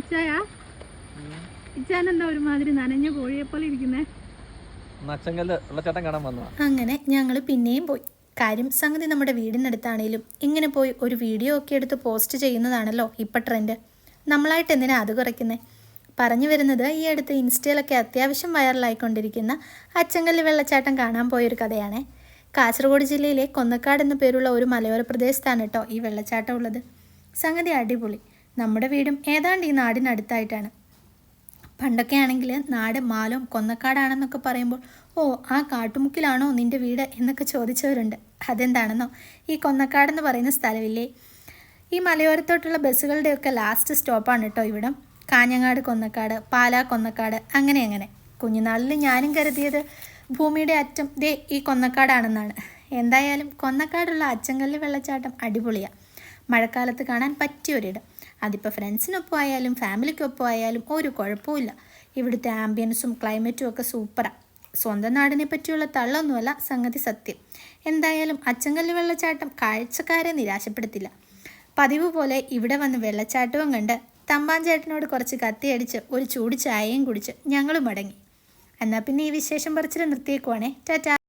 ഇച്ചായ? ഇച്ചാനെന്താ ഒരുമാതിരി നനഞ്ഞ കോഴിയെ പോലെ ഇരിക്കുന്നേ? നച്ചങ്കല്ല് വെള്ളച്ചാട്ടം കാണാൻ അങ്ങനെ ഞങ്ങൾ പിന്നെയും പോയി. കാര്യം സംഗതി നമ്മുടെ വീടിനടുത്താണേലും ഇങ്ങനെ പോയി ഒരു വീഡിയോ ഒക്കെ എടുത്ത് പോസ്റ്റ് ചെയ്യുന്നതാണല്ലോ ഇപ്പം ട്രെൻഡ്. നമ്മളായിട്ട് എന്തിനാ അത് കുറയ്ക്കുന്നത് പറഞ്ഞു വരുന്നത് ഈ അടുത്ത് ഇൻസ്റ്റയിലൊക്കെ അത്യാവശ്യം വൈറലായിക്കൊണ്ടിരിക്കുന്ന അച്ചങ്കല്ല് വെള്ളച്ചാട്ടം കാണാൻ പോയൊരു കഥയാണേ. കാസർഗോഡ് ജില്ലയിലെ കൊന്നക്കാട് എന്ന പേരുള്ള ഒരു മലയോര പ്രദേശത്താണ് കേട്ടോ ഈ വെള്ളച്ചാട്ടം ഉള്ളത്. സംഗതി അടിപൊളി. നമ്മുടെ വീടും ഏതാണ്ട് ഈ നാടിനടുത്തായിട്ടാണ്. പണ്ടൊക്കെ ആണെങ്കിൽ നാട് മാലും കൊന്നക്കാടാണെന്നൊക്കെ പറയുമ്പോൾ ഓ ആ കാട്ടുമുക്കിലാണോ നിന്റെ വീട്? എന്നൊക്കെ ചോദിച്ചവരുണ്ട്. അതെന്താണെന്നോ? ഈ കൊന്നക്കാടെന്ന് പറയുന്ന സ്ഥലമില്ലേ? ഈ മലയോരത്തോട്ടുള്ള ബസ്സുകളുടെയൊക്കെ ലാസ്റ്റ് സ്റ്റോപ്പാണ് കേട്ടോ ഇവിടം. കാഞ്ഞങ്ങാട് കൊന്നക്കാട് പാലാ കൊന്നക്കാട് അങ്ങനെ അങ്ങനെ. കുഞ്ഞുനാളിൽ ഞാനും കരുതിയത് ഭൂമിയുടെ അറ്റം ദേ ഈ കൊന്നക്കാടാണെന്നാണ്. എന്തായാലും കൊന്നക്കാടുള്ള അച്ചങ്കല്ല് വെള്ളച്ചാട്ടം അടിപൊളിയാണ് മഴക്കാലത്ത് കാണാൻ പറ്റിയൊരിടം. അതിപ്പോൾ ഫ്രണ്ട്സിനൊപ്പം ആയാലും ഫാമിലിക്കൊപ്പം ആയാലും ഒരു കുഴപ്പമില്ല ഇവിടുത്തെ ആംബിയൻസും ക്ലൈമറ്റും ഒക്കെ സൂപ്പറാണ് സ്വന്തം നാടിനെ പറ്റിയുള്ള തള്ളൊന്നുമല്ല സംഗതി സത്യം. എന്തായാലും അച്ചങ്കല്ല് വെള്ളച്ചാട്ടം കാഴ്ചക്കാരെ നിരാശപ്പെടുത്തില്ല. പതിവ് പോലെ ഇവിടെ വന്ന് വെള്ളച്ചാട്ടവും കണ്ട് തമ്പാഞ്ചേട്ടനോട് കുറച്ച് കത്തിയടിച്ച് ഒരു ചൂട് ചായയും കുടിച്ച് ഞങ്ങളും മടങ്ങി. എന്നാൽ പിന്നെ ഈ വിശേഷം പറിച്ചിട്ട് നിർത്തിയേക്കുവാണേ. ടാറ്റാ.